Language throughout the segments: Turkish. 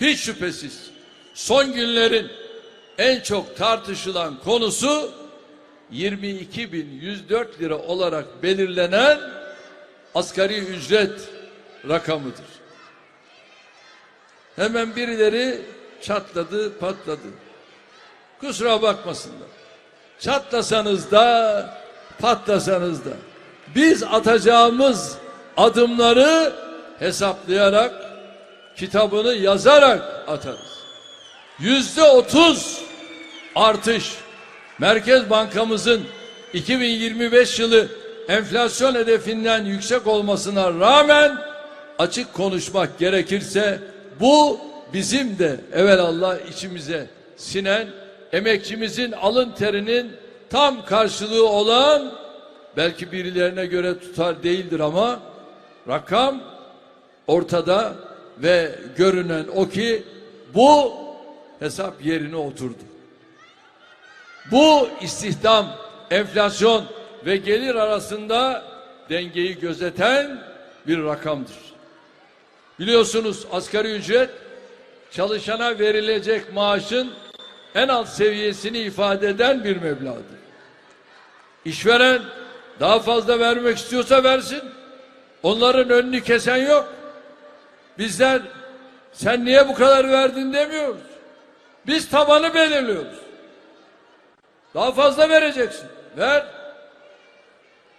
hiç şüphesiz son günlerin en çok tartışılan konusu 22.104 lira olarak belirlenen asgari ücret rakamıdır. Hemen birileri çatladı, patladı. Kusura bakmasınlar. Çatlasanız da, patlasanız da biz atacağımız adımları hesaplayarak, kitabını yazarak atarız. Yüzde otuz artış. Merkez Bankamızın 2025 yılı enflasyon hedefinden yüksek olmasına rağmen açık konuşmak gerekirse bu bizim de evelallah içimize sinen emekçimizin alın terinin tam karşılığı olan belki birilerine göre tutar değildir ama rakam ortada ve görünen o ki bu hesap yerine oturdu. Bu istihdam, enflasyon ve gelir arasında dengeyi gözeten bir rakamdır. Biliyorsunuz asgari ücret çalışana verilecek maaşın en alt seviyesini ifade eden bir meblağdır. İşveren daha fazla vermek istiyorsa versin. Onların önünü kesen yok. Bizler sen niye bu kadar verdin demiyoruz. Biz tabanı belirliyoruz. Daha fazla vereceksin. Ver.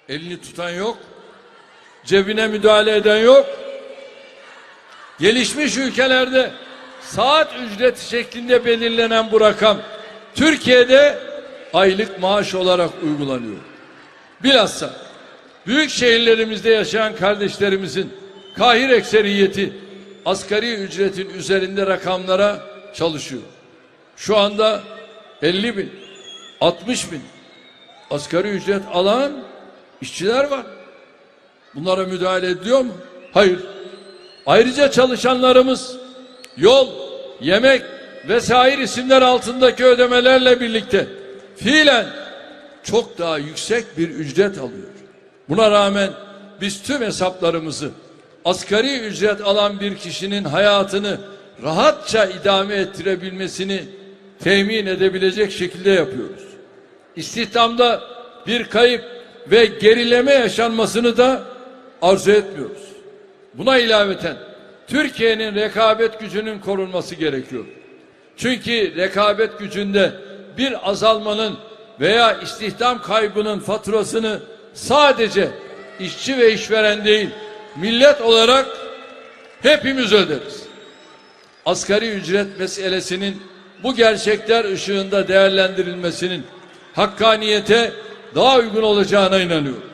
Elini tutan yok. Cebine müdahale eden yok. Gelişmiş ülkelerde saat ücreti şeklinde belirlenen bu rakam Türkiye'de aylık maaş olarak uygulanıyor. Bilhassa büyük şehirlerimizde yaşayan kardeşlerimizin kahir ekseriyeti asgari ücretin üzerinde rakamlara çalışıyor. Şu anda 50 bin, 60 bin asgari ücret alan işçiler var. Bunlara müdahale ediyor mu? Hayır. Ayrıca çalışanlarımız yol, yemek vesaire isimler altındaki ödemelerle birlikte fiilen çok daha yüksek bir ücret alıyor. Buna rağmen biz tüm hesaplarımızı asgari ücret alan bir kişinin hayatını rahatça idame ettirebilmesini temin edebilecek şekilde yapıyoruz. İstihdamda bir kayıp ve gerileme yaşanmasını da arzu etmiyoruz. Buna ilaveten Türkiye'nin rekabet gücünün korunması gerekiyor. Çünkü rekabet gücünde bir azalmanın veya istihdam kaybının faturasını sadece işçi ve işveren değil, millet olarak hepimiz öderiz. Asgari ücret meselesinin bu gerçekler ışığında değerlendirilmesinin hakkaniyete daha uygun olacağına inanıyorum.